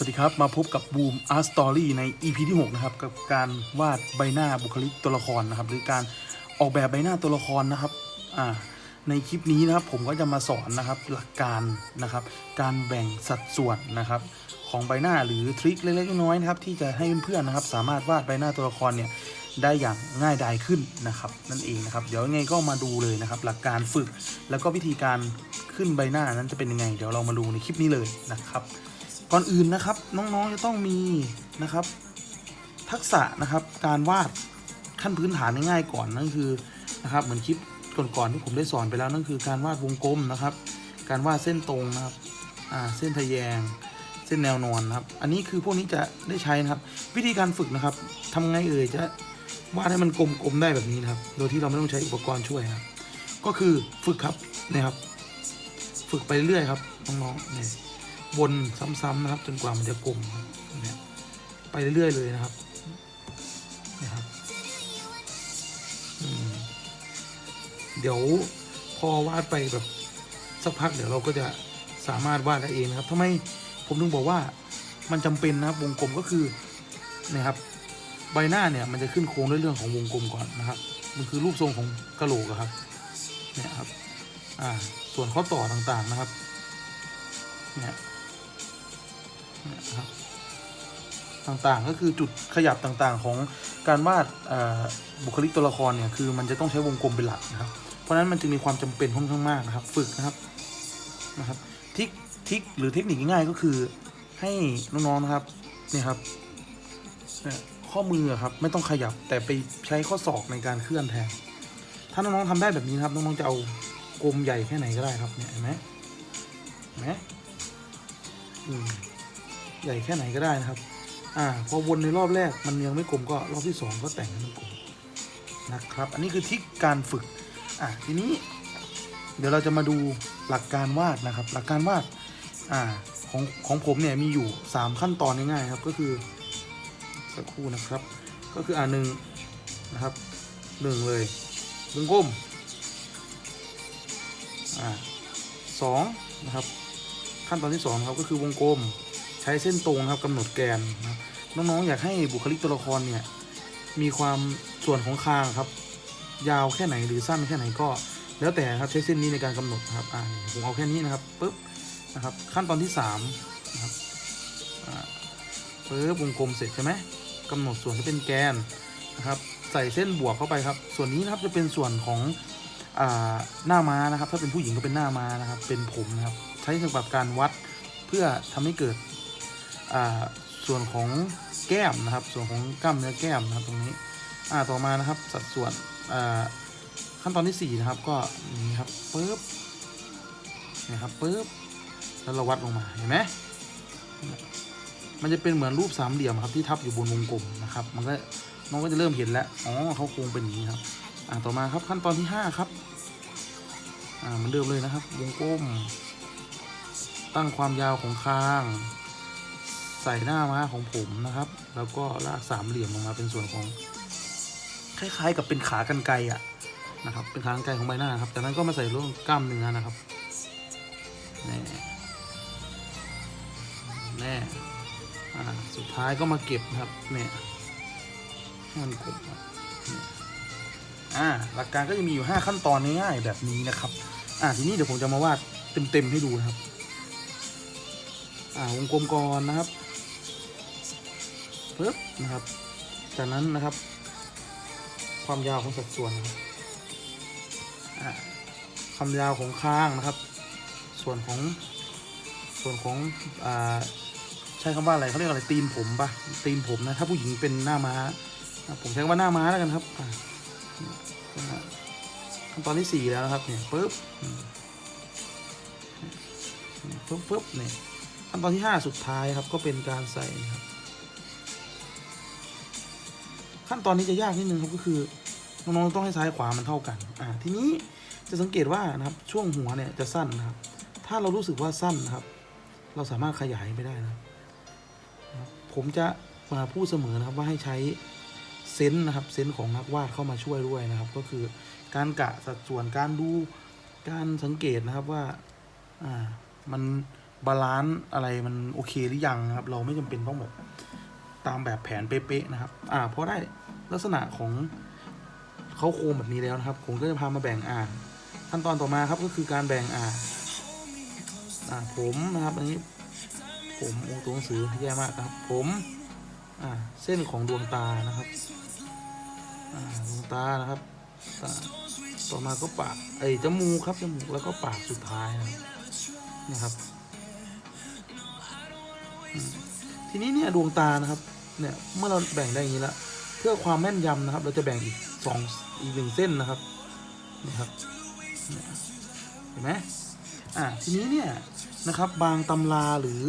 สวัสดีครับ มาพบกับบูมอาร์ตสตอรี่ใน EP ที่ 6 นะครับ กับการวาดใบหน้าบุคลิกตัวละครนะครับ หรือการออกแบบใบหน้าตัวละครนะครับอ่าในคลิปนี้นะครับผมก็จะมาสอนนะครับหลักการนะครับ การแบ่งสัดส่วนนะครับ ของใบหน้าหรือทริคเล็กๆน้อยๆนะครับ ที่จะให้เพื่อนๆนะครับ สามารถวาดใบหน้าตัวละครเนี่ยได้อย่างง่ายดายขึ้นนะครับ นั่นเองนะครับ เดี๋ยวยังไงก็มาดูเลยนะครับ หลักการฝึกแล้วก็วิธีการขึ้นใบหน้านั้นจะเป็นยังไง เดี๋ยวเรามาดูในคลิปนี้เลยนะครับ ก่อนอื่นนะครับน้องๆจะต้องมีนะครับ ทักษะนะครับการวาดขั้นพื้นฐานง่ายๆก่อนนั่นคือนะครับเหมือนคลิปก่อนๆที่ผมได้สอนไปแล้วนั่นคือการวาดวงกลมนะครับ การวาดเส้นตรงนะครับอ่าเส้นทะแยงเส้นแนวนอนนะครับ อันนี้คือพวกนี้จะได้ใช้นะครับ วิธีการฝึกนะครับทำไงเอ่ยจะวาดให้มันกลมๆได้แบบนี้นะครับ โดยที่เราไม่ต้องใช้อุปกรณ์ช่วยนะครับ ก็คือฝึกครับนี่ยครับ ฝึกไปเรื่อยครับน้องๆเนี่ย วนซ้ำๆนะครับ จนกว่ามันจะกลมไปเรื่อยๆเลยนะครับนะครับเดี๋ยวพอวาดไปแบบสักพักเดี๋ยวเราก็จะสามารถวาดได้เองนะครับทำไมผมถึงบอกว่ามันจำเป็นนะครับวงกลมก็คือนะครับ ใบหน้าเนี่ยมันจะขึ้นโค้งด้วยเรื่องของวงกลมก่อนนะครับ มันคือรูปทรงของกระโหลกครับเนี่ยครับ อ่า ส่วนข้อต่อต่างๆนะครับ เนี่ย นะครับต่างๆ ก็คือจุดขยับต่างๆ ของการวาดบุคลิกตัวละครเนี่ยคือมันจะต้องใช้วงกลมเป็นหลักนะครับ เพราะนั้นมันจึงมีความจำเป็นค่อนข้างมากนะครับ ฝึกนะครับนะครับทิกทิกหรือเทคนิคง่ายๆก็คือให้น้องๆนะครับเนี่ยครับนี่ข้อมือครับไม่ต้องขยับแต่ไปใช้ข้อศอกในการเคลื่อนแทน ถ้าน้องๆทำได้แบบนี้นะครับน้องๆจะเอากลมใหญ่แค่ไหนก็ได้ครับเนี่ยเห็นไหมเห็นไหมอืม ใหญ่แค่ไหนก็ได้นะครับ อ่า พอวนในรอบแรกมันยังไม่กลมก็รอบที่สองก็แต่งให้มันกลมนะครับ อันนี้คือทริคการฝึก อ่าทีนี้ เดี๋ยวเราจะมาดูหลักการวาดนะครับ หลักการวาด อ่า ของของผมเนี่ยมีอยู่สามขั้นตอนง่ายๆครับ ก็คือสักครู่นะครับ ก็คืออ่าหนึ่งนะครับหนึ่งเลยวงกลม อ่าสองนะครับ ขั้นตอนที่สองครับก็คือวงกลม ใช้เส้นตรงนะครับกำหนดแกนนะน้องๆ อยากให้บุคลิกตัวละครเนี่ยมีความส่วนของคางครับ ยาวแค่ไหนหรือสั้นแค่ไหนก็ แล้วแต่ครับใช้เส้นนี้ในการกำหนดครับอ่าผมเอาแค่นี้นะครับปุ๊บนะครับขั้นตอนที่สามนะครับอ่าปุ๊บวงกลมเสร็จใช่ไหมกำหนดส่วนที่เป็นแกนนะครับใส่เส้นบวกเข้าไปครับ ส่วนนี้นะครับจะเป็นส่วนของอ่าหน้าม้านะครับ ถ้าเป็นผู้หญิงก็เป็นหน้าม้านะครับ เป็นผมนะครับ ใช้สำหรับการวัดเพื่อทำให้เกิด ส่วนของแก้มนะครับ ส่วนของกล้ามเนื้อแก้มนะครับตรงนี้อ่าต่อมานะครับสัดส่วนอ่าขั้นตอนที่สี่นะครับก็นี้ครับปึ๊บนะครับปึ๊บแล้วเราวัดลงมาเห็นไหมมันจะเป็นเหมือนรูปสามเหลี่ยมครับที่ทับอยู่บนวงกลมนะครับ มันก็น้องก็จะเริ่มเห็นแล้วอ๋อเขาโครงเป็นอย่างนี้ครับอ่าต่อมาครับขั้นตอนที่ห้าครับอ่ามือนเดิมเลยนะครับ วงกลม ตั้งความยาวของคาง ส่หน้าม้าของผมนะครับ แล้วก็ลากสามเหลี่ยมลงมาเป็นส่วนของ คล้ายๆ กับเป็นขากรรไกรอะนะครับ เป็นขากรรไกรของใบหน้าครับจากนั้นก็มาใส่ร่วงกล้ามเนื้อนะครับแน่แน่อ่สุดท้ายก็มาเก็บนะครับเนี่ยมันกลมครับอ่าหลักการก็จะมีอยู่ 5 ขั้นตอนง่ายๆแบบนี้นะครับ อ่าทีนี้เดี๋ยวผมจะมาวาดเต็มๆให้ดูนะครับ อ่าวงกลมก่อนนะครับ ปึ๊บนะครับ จากนั้นนะครับ ความยาวของสัดส่วนความยาวของข้างนะครับ ส่วนของส่วนของอใช้คำว่าอะไรเขาเรียกอะไรตีนผมปะตีนผมนะถ้าผู้หญิงเป็นหน้าม้าผมใช้คำว่าหน้าม้าแล้วกันครับขั้นตอนที่สี่แล้วนะครับเนี่ยปึ๊บปึ๊บปึ๊บเนี่ยขั้นตอนที่ห้าสุดท้ายครับก็เป็นการใส่ครับ ขั้นตอนนี้จะยากนิดนึงครับก็คือน้องๆต้องให้ซ้ายขวามันเท่ากันอ่าทีนี้จะสังเกตว่านะครับช่วงหัวเนี่ยจะสั้นนะครับ ถ้าเรารู้สึกว่าสั้นนะครับ เราสามารถขยายไปได้นะผมจะมาพูดเสมอนะครับว่าให้ใช้เซนส์นะครับเซนส์ของนักวาดเข้ามาช่วยด้วยนะครับ ก็คือการกะสัดส่วนการดูการสังเกตนะครับว่าอ่ามันบาลานซ์อะไรมันโอเคหรือยังนะครับ เราไม่จำเป็นต้องแบบ ตามแบบแผนเป๊ะๆนะครับ อ่าเพราะได้ลักษณะของเขาโครงแบบนี้แล้วนะครับ ผมก็จะพามาแบ่งอ่าขั้นตอนต่อมาครับก็คือการแบ่งอ่าอ่าผมนะครับอันนี้ ผมโอ้ตัวหนังสือแย่มากนะครับ ผมอ่าเส้นของดวงตานะครับอ่าดวงตานะครับตาต่อมาก็ปากไอ้จมูกครับจมูกแล้วก็ปากสุดท้ายนะครับนะครับ ทีนี้เนี่ยดวงตานะครับเนี่ยเมื่อเราแบ่งได้อย่างนี้แล้วเพื่อความแม่นยำนะครับ เราจะแบ่งอีกสองอีกหนึ่งเส้นนะครับนี่ครับเห็นไหมอ่าทีนี้เนี่ยนะครับบางตำราหรือ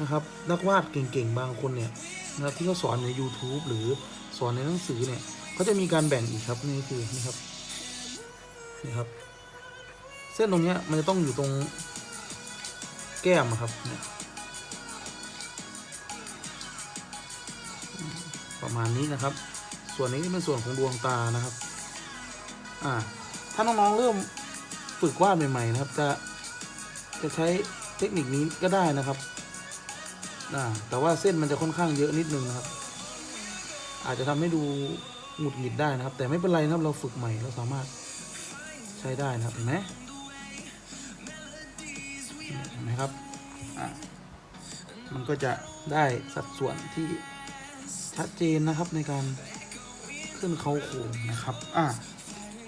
นะครับนักวาดเก่งๆ บางคนเนี่ยนะครับที่เขาสอนใน YouTube หรือสอนในหนังสือเนี่ยเขาจะมีการแบ่งอีกครับนี่คือนี่ครับนี่ครับ เส้นตรงเนี้ยมันจะต้องอยู่ตรงแก้มครับเนี่ย ประมาณนี้นะครับ ส่วนนี้เป็นส่วนของดวงตานะครับ อ่า ถ้าน้องๆเริ่มฝึกวาดใหม่ๆนะครับ จะจะใช้เทคนิคนี้ก็ได้นะครับอ่าแต่ว่าเส้นมันจะค่อนข้างเยอะนิดนึงนะครับ อาจจะทำให้ดูหงุดหงิดได้นะครับ แต่ไม่เป็นไรนะครับเราฝึกใหม่เราสามารถใช้ได้นะครับเห็นไหมเห็นไหมครับอ่ามันก็จะได้สัดส่วนที่ ชัดเจนนะครับในการขึ้นเขาโครงนะครับ อ่า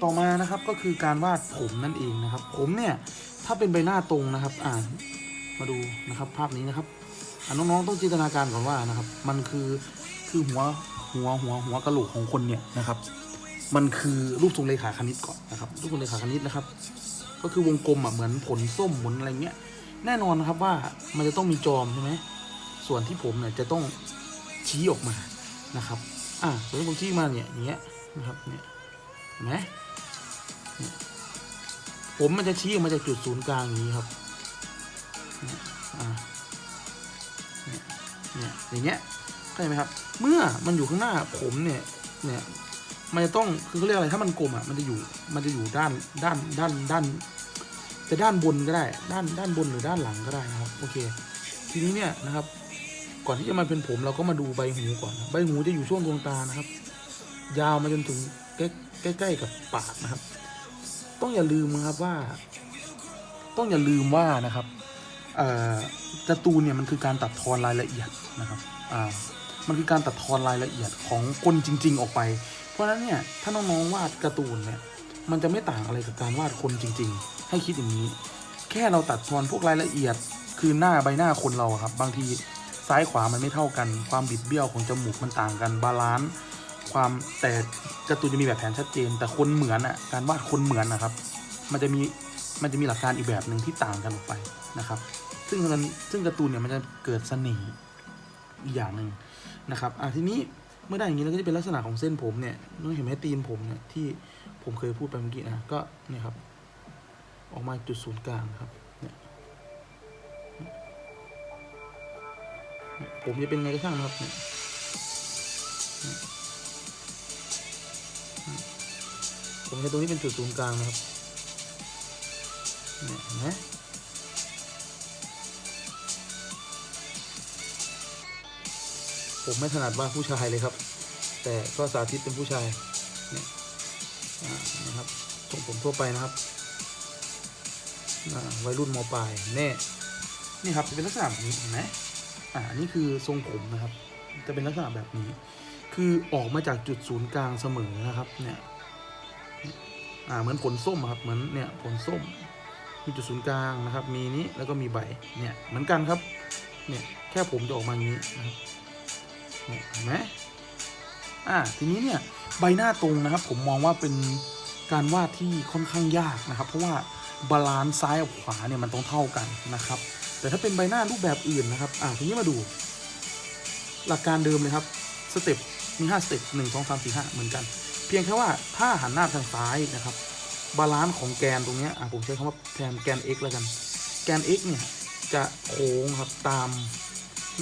ต่อมานะครับก็คือการวาดผมนั่นเองนะครับ ผมเนี่ยถ้าเป็นใบหน้าตรงนะครับ อ่ามาดูนะครับ ภาพนี้นะครับน้องๆต้องจินตนาการก่อนว่านะครับ มันคือคือหัวหัวหัวหัวกระโหลกของคนเนี่ยนะครับ มันคือรูปทรงเลขาคณิตก่อนนะครับรูปทรงเลขาคณิตนะครับ ก็คือวงกลมอะเหมือนผลส้มหมุนอะไรเงี้ย แน่นอนนะครับว่ามันจะต้องมีจอมใช่ไหมส่วนที่ผมเนี่ยจะต้องชี้ออกมา นะครับ อ่าส่วนที่ผมชี้มาเนี่ยอย่างเงี้ยนะครับเนี่ยเห็นไหมผมมันจะชี้ออกมาจากจุดศูนย์กลางอย่างนี้ครับเนี่ยอ่าเนี่ยเนี่ยอย่างเงี้ยเข้าใจไหมครับ เมื่อมันอยู่ข้างหน้าผมเนี่ยเนี่ยมันจะต้องคือเขาเรียกอะไรถ้ามันกลมอะมันจะอยู่มันจะอยู่ด้านด้านด้านด้าน จะด้านบนก็ได้ ด้านด้านบนหรือด้านหลังก็ได้นะครับ โอเค ทีนี้เนี่ยนะครับ ก่อนที่จะมาเป็นผมเราก็มาดูใบหูก่อนนะใบหูจะอยู่ช่วงดวงตานะครับ ยาวมาจนถึงใกล้ใกล้ๆกับปากนะครับ ต้องอย่าลืมนะครับว่า ต้องอย่าลืมว่านะครับการ์ตูนเนี่ยมันคือการตัดทอนรายละเอียดนะครับมันคือการตัดทอนรายละเอียดของคนจริง ๆ ออกไป เพราะฉะนั้นเนี่ยถ้าน้องๆวาดการ์ตูนเนี่ยมันจะไม่ต่างอะไรกับการวาดคนจริง ๆ ให้คิดอย่างนี้ แค่เราตัดทอนพวกรายละเอียด คือหน้าใบหน้าคนเราครับ บางที ซ้ายขวามันไม่เท่ากัน ความบิดเบี้ยวของจมูกมันต่างกันบาลานซ์ความแต่การ์ตูนจะมีแบบแผนชัดเจน แต่คนเหมือนอะการวาดคนเหมือนนะครับ มันจะมีมันจะมีหลักการอีกแบบหนึ่งที่ต่างกันออกไปนะครับ ซึ่งซึ่งการ์ตูนเนี่ยมันจะเกิดเสน่ห์อีกอย่างหนึ่งนะครับอะทีนี้เมื่อได้อย่างนี้แล้วก็จะเป็นลักษณะของเส้นผมเนี่ยน้องเห็นไหมตีนผมเนี่ยที่ผมเคยพูดไปเมื่อกี้นะก็เนี่ยครับออกมาจุดศูนย์กลางครับ ผมจะเป็นไงก็ช่างนะครับเนี่ยผมใช้ตรงนี้เป็นจุดศูนย์กลางนะครับเนี่ยเห็นไหมผมไม่ถนัดว่าดผู้ชายเลยครับ แต่ก็สาธิตเป็นผู้ชายเนี่ยนะครับทรงผมทั่วไปนะครับอ่าวัยรุ่นมปลายแน่นี่ครับจะเป็นลักษณะแบบนี้เห็นไหม อ่านี่คือทรงผมนะครับ จะเป็นลักษณะแบบนี้ คือออกมาจากจุดศูนย์กลางเสมอนะครับ เนี่ยอ่าเหมือนผลส้มอะครับเหมือนเนี่ยผลส้ม มีจุดศูนย์กลางนะครับ มีนี้แล้วก็มีใบเนี่ยเหมือนกันครับ เนี่ยแค่ผมจะออกมาอย่างนี้นะครับเนี่ยเห็นไหมอ่าทีนี้เนี่ยใบหน้าตรงนะครับ ผมมองว่าเป็นการวาดที่ค่อนข้างยากนะครับ เพราะว่าบาลานซ์ซ้ายกับขวาเนี่ยมันต้องเท่ากันนะครับ แต่ถ้าเป็นใบหน้ารูปแบบอื่นนะครับอ่าทีนี้มาดู หลักการเดิมเลยครับสเต็ปมี5สเต็ปหนึ่งสองสามสี่ห้าเหมือนกัน เพียงแค่ว่าถ้าหันหน้าทางซ้ายนะครับบาลานซ์ของแกนตรงนี้อะผมใช้คำว่าแทนแกน x แล้วกัน แกน x เนี่ยจะโค้งครับตาม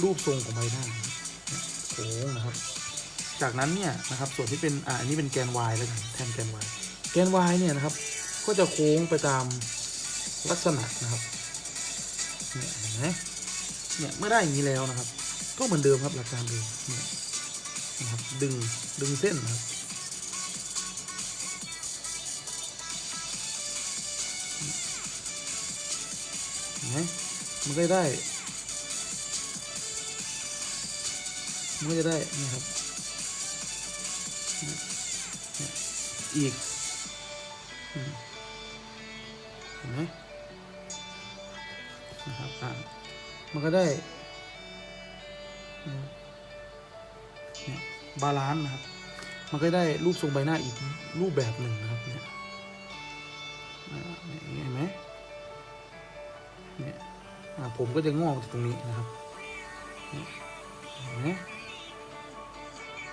รูปทรงของใบหน้าโค้งนะครับ จากนั้นเนี่ยนะครับส่วนที่เป็นอ่าอันนี้เป็นแกน y แล้วกันแทนแกน y แกน y เนี่ยนะครับก็จะโค้งไปตามลักษณะนะครับ เนี่ยเห็นไหมเนี่ยเมื่อได้อย่างนี้แล้วนะครับ ก็เหมือนเดิมครับหลักการเดิมเนี่ยนะครับดึงดึงเส้นนะครับเห็นไหมมันก็จะได้มันก็จะได้นี่ครับ อีกเห็นไหมนะ มันก็ได้เนี่ยเนี่ยบาลานซ์นะครับ มันก็ได้รูปทรงใบหน้าอีกรูปแบบหนึ่งนะครับเนี่ยอ่าเนี่ยเห็นไหมเนี่ยอ่าผมก็จะงอกจากตรงนี้นะครับเนี่ยเห็นไหม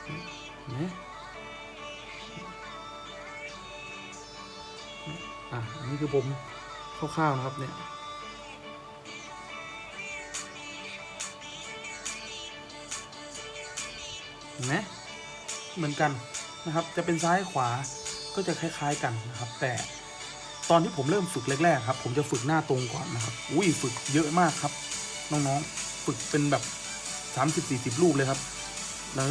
เห็นไหมอะอันนี้คือผมคร่าวๆนะครับเนี่ย เห็นไหมเหมือนกันนะครับ จะเป็นซ้ายขวาก็จะคล้าย ๆกันนะครับ แต่ตอนที่ผมเริ่มฝึกแรกๆครับ ผมจะฝึกหน้าตรงก่อนนะครับ อุ้ยฝึกเยอะมากครับ น้องๆฝึกเป็นแบบ 30-40 รูปเลยครับ แล้ว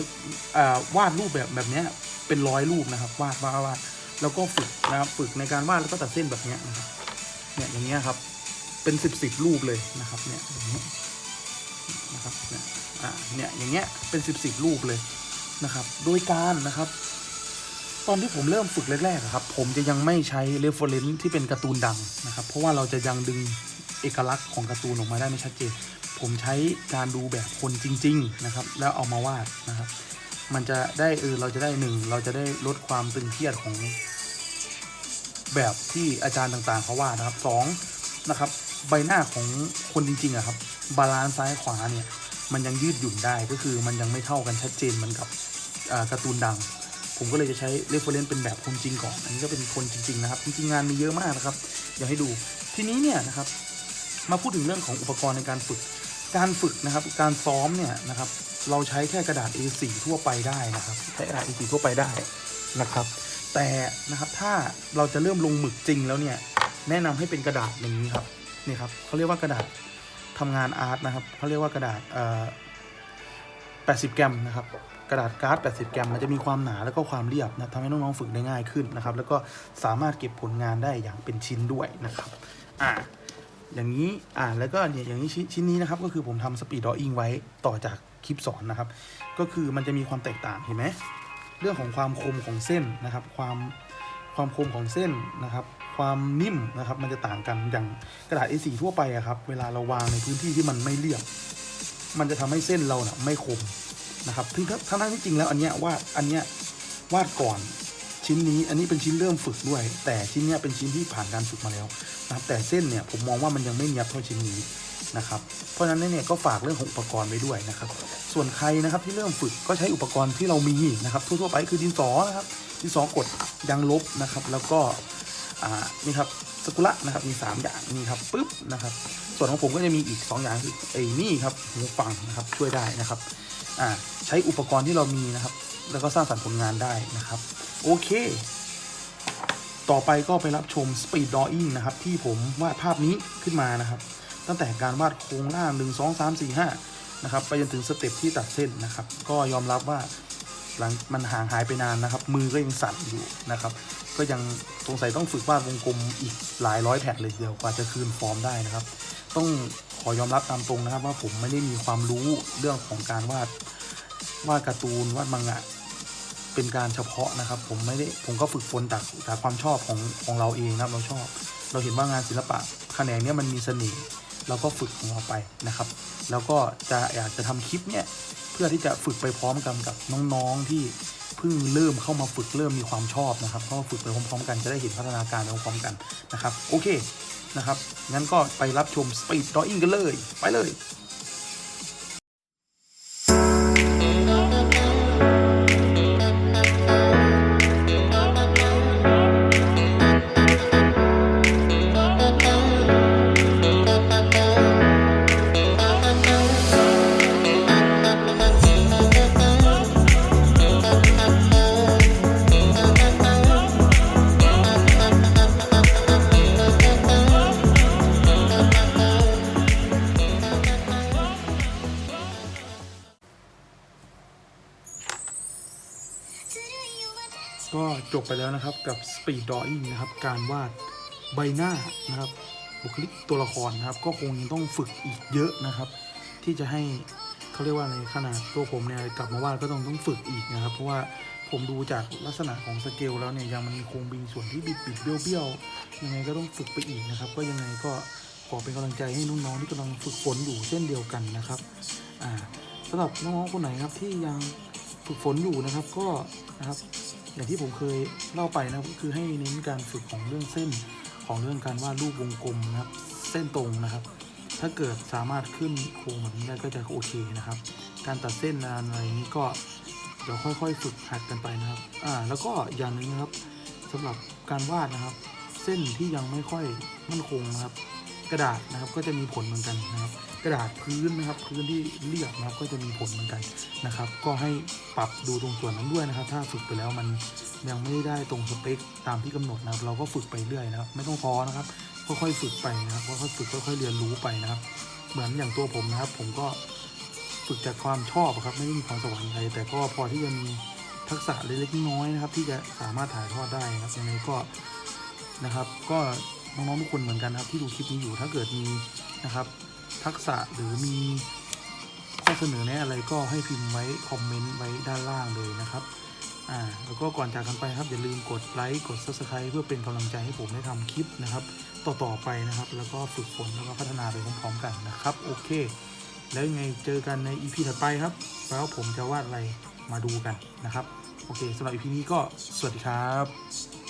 วาดรูปแบบแบบนี้เป็นร้อยรูปนะครับ วาดวาดวาดแล้วก็ฝึกนะครับฝึกในการวาดแล้วก็ตัดเส้นแบบนี้นะครับเนี่ยอย่างเงี้ยครับ เป็นสิบสิบรูปเลยนะครับ เนี่ยอย่างเงี้ยนะครับเนี่ย อ่าเนี่ยอย่างเงี้ยเป็นสิบสิบรูปเลยนะครับ โดยการนะครับ ตอนที่ผมเริ่มฝึกแรกๆครับ ผมจะยังไม่ใช้เรฟเฟอเรนซ์ที่เป็นการ์ตูนดังนะครับ เพราะว่าเราจะยังดึงเอกลักษณ์ของการ์ตูนออกมาได้ไม่ชัดเจน ผมใช้การดูแบบคนจริง ๆนะครับ แล้วเอามาวาดนะครับ มันจะได้เออเราจะได้หนึ่งเราจะได้ลดความตึงเครียดของแบบที่อาจารย์ต่างๆเขาวาดนะครับสองนะครับ ใบหน้าของคนจริงๆอะครับ บาลานซ์ซ้ายขวาเนี่ย มันยังยืดหยุ่นได้ก็คือมันยังไม่เท่ากันชัดเจนมือนกับการ์ตูนดัง ผมก็เลยจะใช้เรฟเฟอเรนซ์เป็นแบบคนจริงก่อนอันนี้ก็เป็นคนจริงๆนะครับจริงๆงานมีเยอะมากนะครับอยากให้ดูทีนี้เนี่ยนะครับมาพูดถึงเรื่องของอุปกรณ์ในการฝึก การฝึกนะครับ การซ้อมเนี่ยนะครับ เราใช้แค่กระดาษ A4 ทั่วไปได้นะครับใช้กระดาษ A4 ทั่วไปได้นะครับ แต่นะครับถ้าเราจะเริ่มลงหมึกจริงแล้วเนี่ยแนะนำให้เป็นกระดาษอย่างนี้ครับนี่ครับเขาเรียกว่ากระดาษ ทำงานอาร์ตนะครับเขาเรียกว่ากระดาษเอ่อ80กรัมนะครับกระดาษการ์ด 80กรัมมันจะมีความหนาแล้วก็ความเรียบนะทำให้น้องๆฝึกได้ง่ายขึ้นนะครับ แล้วก็สามารถเก็บผลงานได้อย่างเป็นชิ้นด้วยนะครับ อ่า อย่างนี้ อ่า แล้วก็เนี่ย อย่างนี้ชิ้นชิ้นนี้นะครับ ก็คือผมทำสปีดดออิงไว้ต่อจากคลิปสอนนะครับ ก็คือมันจะมีความแตกต่าง เห็นไหม เรื่องของความคมของเส้นนะครับ ความ ความคมของเส้นนะครับ ความนิ่มนะครับ มันจะต่างกันอย่างกระดาษ A4 ทั่วไปอะครับ เวลาเราวางในพื้นที่ที่มันไม่เรียบ มันจะทำให้เส้นเราเนะ่ะไม่คมนะครับถึงถ้าทั้งที่จริงแล้วอันเนี้ยวาดอันเนี้ยวาดก่อนชิ้นนี้อันนี้เป็นชิ้นเริ่มฝึกด้วย แต่ชิ้นเนี้ยเป็นชิ้นที่ผ่านการฝึกมาแล้วนะครับแต่เส้นเนี่ยผมมองว่ามันยังไม่เนียบเท่าชิ้นนี้นะครับเพราะฉะนั้นเนี่ยก็ฝากเรื่องของอุปกรณ์ไว้ด้วยนะครับ ส่วนใครนะครับที่เริ่มฝึกก็ใช้อุปกรณ์ที่เรามีนะครับทั่วๆไปคือดินสอนะครับดินสอกดยางลบนะครับ แล้วก็ อ่านี่ครับสกุละนะครับมี 3 อย่างนี่ครับปุ๊บนะครับ ส่วนของผมก็จะมีอีก 2 อย่างคือไอ้นี่ครับหูฟังนะครับช่วยได้นะครับอ่าใช้อุปกรณ์ที่เรามีนะครับ แล้วก็สร้างสรรค์ผลงานได้นะครับ โอเค ต่อไปก็ไปรับชม Speed Drawing นะครับ ที่ผมวาดภาพนี้ขึ้นมานะครับ ตั้งแต่การวาดโครงล่าง 1 2 3 4 5นะครับไปจนถึงสเต็ปที่ตัดเส้นนะครับ ก็ยอมรับว่าหลังมันห่างหายไปนานนะครับ มือก็ยังสั่นอยู่นะครับ ก็ยังสงสัยต้องฝึกวาดวงกลมอีกหลายร้อยแผ่นเลยเดียวกว่าจะคืนฟอร์มได้นะครับ ต้องขอยอมรับตามตรงนะครับ ว่าผมไม่ได้มีความรู้เรื่องของการวาดวาดการ์ตูนวาดมังงะเป็นการเฉพาะนะครับ ผมไม่ได้ผมก็ฝึกฝนจากจากความชอบของของเราเองนะครับ เราชอบ เราเห็นว่างานศิลปะแขนงนี้มันมีเสน่ห์เราก็ฝึกของเราไปนะครับ แล้วก็จะอยากจะทำคลิปเนี่ยเพื่อที่จะฝึกไปพร้อมกันกับน้องๆที่ เพิ่งเริ่มเข้ามาฝึกเริ่มมีความชอบนะครับก็ฝึกไปพร้อมๆ กันจะได้เห็นพัฒนาการไปพร้อมๆกันนะครับโอเคนะครับงั้นก็ไปรับชม Speed Drawing กันเลย ไปเลย แล้วนะครับกับ Speed Drawing นะครับการวาดใบหน้านะครับบุคลิกตัวละครนะครับ ก็คงยังต้องฝึกอีกเยอะนะครับ ที่จะให้เขาเรียกว่าในขนาดตัวผมเนี่ยกลับมาวาดก็ต้องต้องฝึกอีกนะครับ เพราะว่าผมดูจากลักษณะของสเกลแล้วเนี่ยยังมันคงมีส่วนที่บิดบิดเบี้ยวเบี้ยวๆยังไงก็ต้องฝึกไปอีกนะครับ ก็ยังไงก็ขอเป็นกำลังใจให้น้องๆที่กำลังฝึกฝนอยู่เช่นเดียวกันนะครับอ่าสำหรับน้องๆคนไหนครับที่ยังฝึกฝนอยู่นะครับก็นะครับ อย่างที่ผมเคยเล่าไปนะครับก็คือให้เน้นการฝึกของเรื่องเส้นของเรื่องการวาดรูปวงกลมนะครับ เส้นตรงนะครับ ถ้าเกิดสามารถขึ้นโครงแบบนี้ได้ก็จะโอเคนะครับ การตัดเส้นอะไรนี้ก็เดี๋ยวค่อยๆฝึกหัดกันไปนะครับ อ่า แล้วก็อย่างหนึ่งนะครับสำหรับการวาดนะครับ เส้นที่ยังไม่ค่อยมั่นคงนะครับ กระดาษนะครับก็จะมีผลเหมือนกันนะครับ กระดาษพื้นนะครับ พื้นที่เรียบนะครับก็จะมีผลเหมือนกันนะครับ ก็ให้ปรับดูตรงส่วนนั้นด้วยนะครับ ถ้าฝึกไปแล้วมันยังไม่ได้ตรงสเปคตามที่กำหนดนะครับ เราก็ฝึกไปเรื่อยนะครับ ไม่ต้องท้อนะครับค่อยๆฝึกไปนะครับค่อยๆฝึกค่อยๆเรียนรู้ไปนะครับ เหมือนอย่างตัวผมนะครับ ผมก็ฝึกจากความชอบอะครับไม่ได้มีความสวรรค์อะไรแต่ก็พอที่จะมีทักษะเล็กๆน้อยนะครับ ที่จะสามารถถ่ายทอดได้นะครับยังไงก็นะครับ ก็น้องๆทุกคนเหมือนกันครับ ที่ดูคลิปนี้อยู่ถ้าเกิดมีนะครับ ทักษะหรือมีข้อเสนอแนะอะไรก็ให้พิมพ์ไว้คอมเมนต์ไว้ด้านล่างเลยนะครับอ่าแล้วก็ก่อนจากกันไปครับอย่าลืมกดไลค์กด subscribe เพื่อเป็นกำลังใจให้ผมได้ทำคลิปนะครับ ต่อๆไปนะครับ แล้วก็ฝึกฝนแล้วก็พัฒนาไปพร้อมๆกันนะครับ โอเค แล้วยังไงเจอกันใน EP ถัดไปครับ แล้วผมจะวาดอะไรมาดูกันนะครับ โอเคสำหรับ EP นี้ก็สวัสดีครับ